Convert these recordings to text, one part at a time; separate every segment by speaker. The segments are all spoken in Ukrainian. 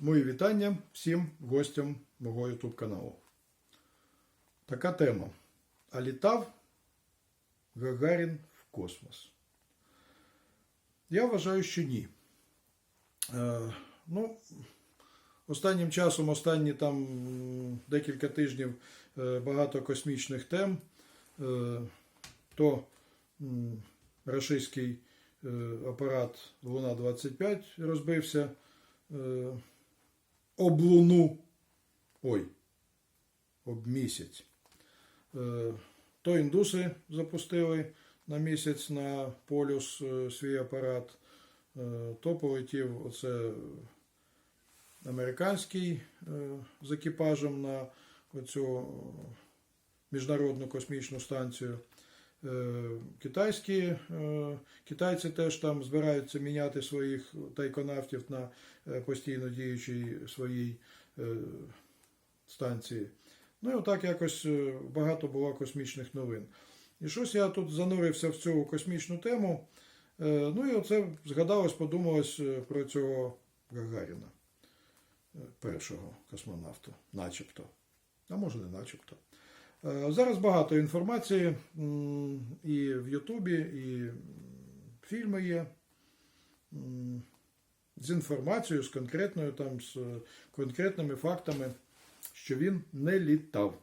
Speaker 1: Мої вітання всім гостям мого YouTube каналу. Така тема. А літав Гагарін в космос? Я вважаю, що ні. Е, ну, останнім часом, останні там декілька тижнів е, багато космічних тем. Е, то рашистський е, апарат Луна-25 розбився е, об Луну. Ой, об місяць. Е, То індуси запустили на місяць на полюс е, свій апарат, е, то полетів оце американський з екіпажем на оцю міжнародну космічну станцію. Е, Китайські, е, китайці теж там збираються міняти своїх тайконавтів на е, постійно діючій своїй станції. Ну і отак якось багато було космічних новин. І щось я тут занурився в цю космічну тему. Ну і оце згадалось, подумалось про цього Гагаріна, першого космонавта, начебто. А може не начебто. Е, Зараз багато інформації і в Ютубі, і фільми є з інформацією, з конкретною там, з конкретними фактами, що він не літав.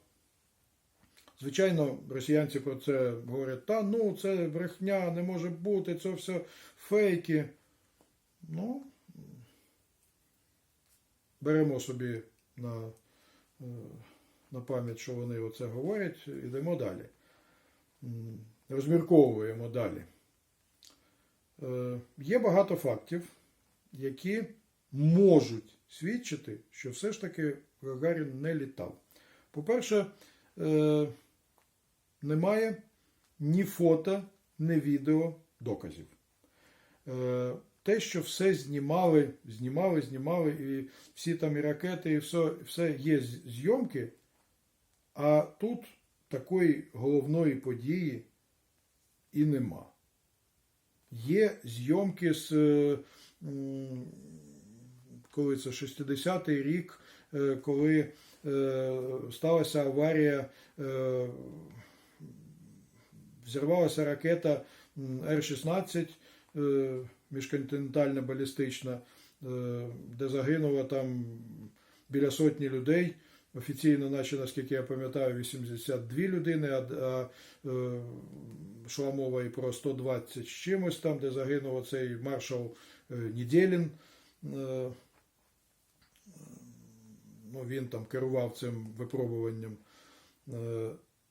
Speaker 1: Звичайно, росіянці про це говорять, та ну це брехня, не може бути, це все фейки. Ну, беремо собі на, е, на пам'ять, що вони оце говорять, йдемо далі. Розмірковуємо далі. Е, Є багато фактів, які можуть свідчити, що все ж таки Гагарін не літав. По-перше, е, немає ні фото, ні відео доказів. Е, Те, що все знімали, знімали, знімали, і всі там і ракети, і все, все є зйомки, а тут такої головної події і нема. Є зйомки з е, коли це 60-й рік, е, коли е, сталася аварія, взірвалася ракета Р-16 е, міжконтинентальна балістична, де загинуло там біля сотні людей. Офіційно, наче, наскільки я пам'ятаю, 82 людини, а, а е, йшла мова і про 120 з чимось там, де загинув цей маршал е, Нідєлін. Е, ну, він там керував цим випробуванням. Е,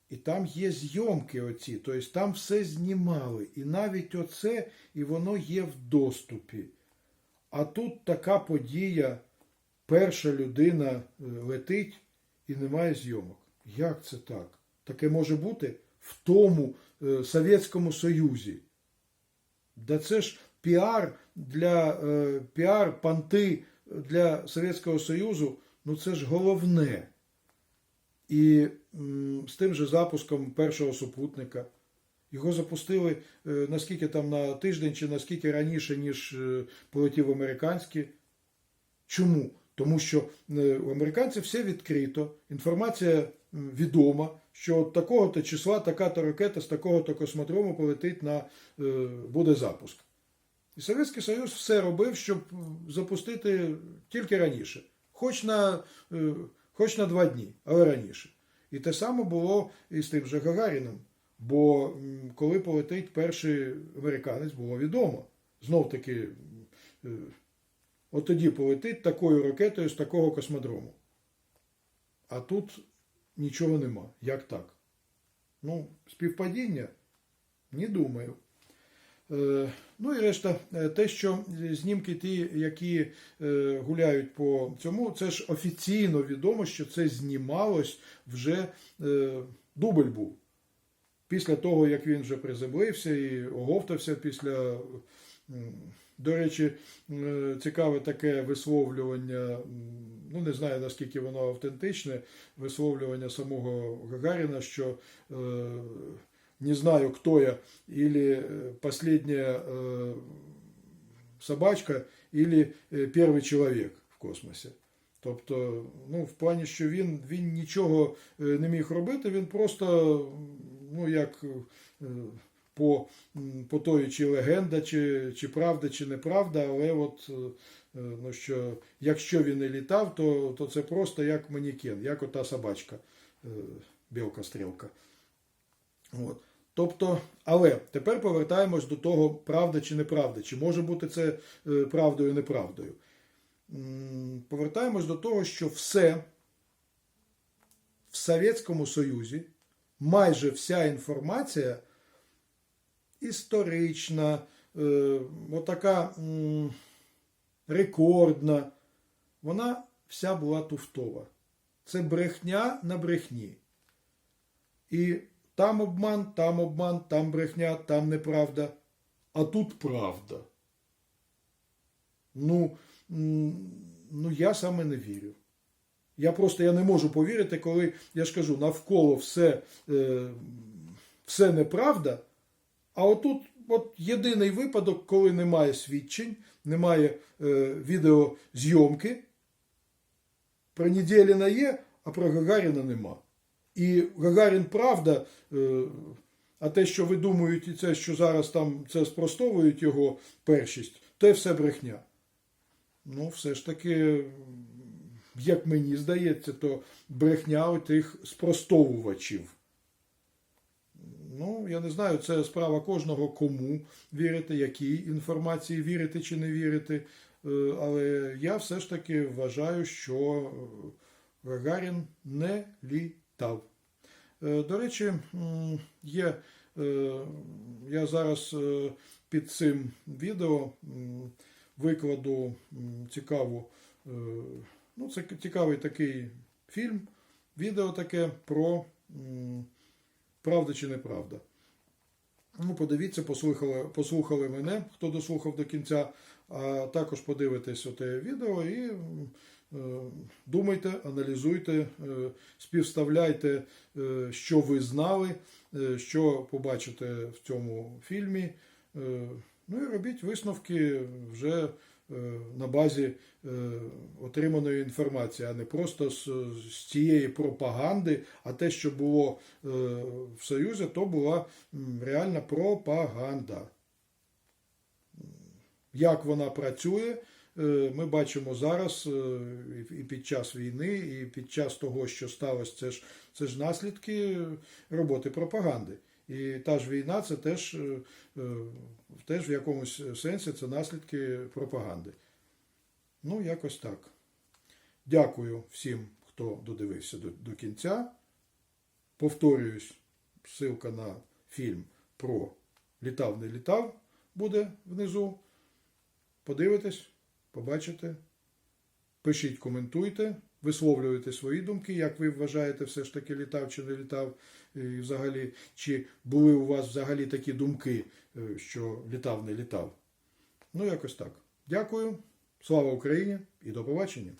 Speaker 1: І там є зйомки оці, тобто там все знімали. І навіть оце, і воно є в доступі. А тут така подія, перша людина е, летить і немає зйомок. Як це так? Таке може бути в тому е, Совєтському Союзі. Да це ж піар для е, піар, панти для Совєтського Союзу, ну це ж головне. І м, з тим же запуском першого супутника його запустили е, наскільки там на тиждень чи наскільки раніше, ніж е, полетів американський. Чому? Тому що е, у американців все відкрито, інформація відома, що от такого-то числа така-то ракета з такого-то космодрому полетить на е, буде запуск. І Совєтський Союз все робив, щоб запустити тільки раніше, хоч на, е, хоч на два дні, але раніше. І те саме було і з тим же Гагаріном. Бо коли полетить перший американець, було відомо. Знов таки, от тоді полетить такою ракетою з такого космодрому. А тут нічого нема. Як так? Ну, співпадіння? Не думаю. Е, Ну і решта, е, те, що знімки ті, які е, гуляють по цьому, це ж офіційно відомо, що це знімалось вже дубль був. Після того, як він вже приземлився і оговтався після. м, До речі, е, цікаве таке висловлювання, м, ну не знаю наскільки воно автентичне, висловлювання самого Гагаріна, що е, не знаю, кто я, или э, последняя э, собачка, или э, первый человек в космосі. Тобто, ну, в плані, що він, він нічого е, не міг робити, він просто, ну, як е, по, по чи легенда, чи, чи правда, чи неправда, але от, е, е, ну, що, якщо він і літав, то, то це просто як манікен, як ота собачка, е, білка-стрілка. От. Тобто, але тепер повертаємось до того, правда чи неправда, чи може бути це правдою неправдою. Повертаємось до того, що все в Совєтському Союзі, майже вся інформація історична, е, отака рекордна, вона вся була туфтова. Це брехня на брехні. І там обман, там обман, там брехня, там неправда, а тут правда. Ну, ну я саме не вірю. Я просто я не можу повірити, коли я ж кажу, навколо все, е, все неправда, а отут от єдиний випадок, коли немає свідчень, немає е, відеозйомки. Про Недєліна є, а про Гагаріна нема. І Гагарін правда, е, а те, що видумують, і це, що зараз там це спростовують його першість, то все брехня. Ну, все ж таки, як мені здається, то брехня тих спростовувачів. Ну, я не знаю, це справа кожного, кому вірити, якій інформації вірити чи не вірити. Е, Але я все ж таки вважаю, що е, Гагарін не літав. Е, До речі, є, я зараз під цим відео викладу цікаву, ну, це цікавий такий фільм, відео таке про правда чи неправда. Ну, подивіться, послухали, послухали мене, хто дослухав до кінця, а також подивитесь оте відео і е, думайте, аналізуйте, е, співставляйте, е, що ви знали, що побачите в цьому фільмі. Ну і робіть висновки вже на базі е, отриманої інформації, а не просто з, з цієї пропаганди, а те, що було е, в Союзі, то була реальна пропаганда. Як вона працює, е, ми бачимо зараз е, і під час війни, і під час того, що сталося, це ж, це ж наслідки роботи пропаганди. І та ж війна це теж, е, е, теж в якомусь сенсі це наслідки пропаганди. Ну, якось так. Дякую всім, хто додивився до, до кінця. Повторююсь, ссылка на фільм про літав, не літав буде внизу. Подивитесь, побачите. Пишіть, коментуйте, висловлюйте свої думки, як ви вважаєте, все ж таки літав чи не літав, і взагалі, чи були у вас взагалі такі думки, е, що літав, не літав. Ну, якось так. Дякую. Слава Україні і до побачення!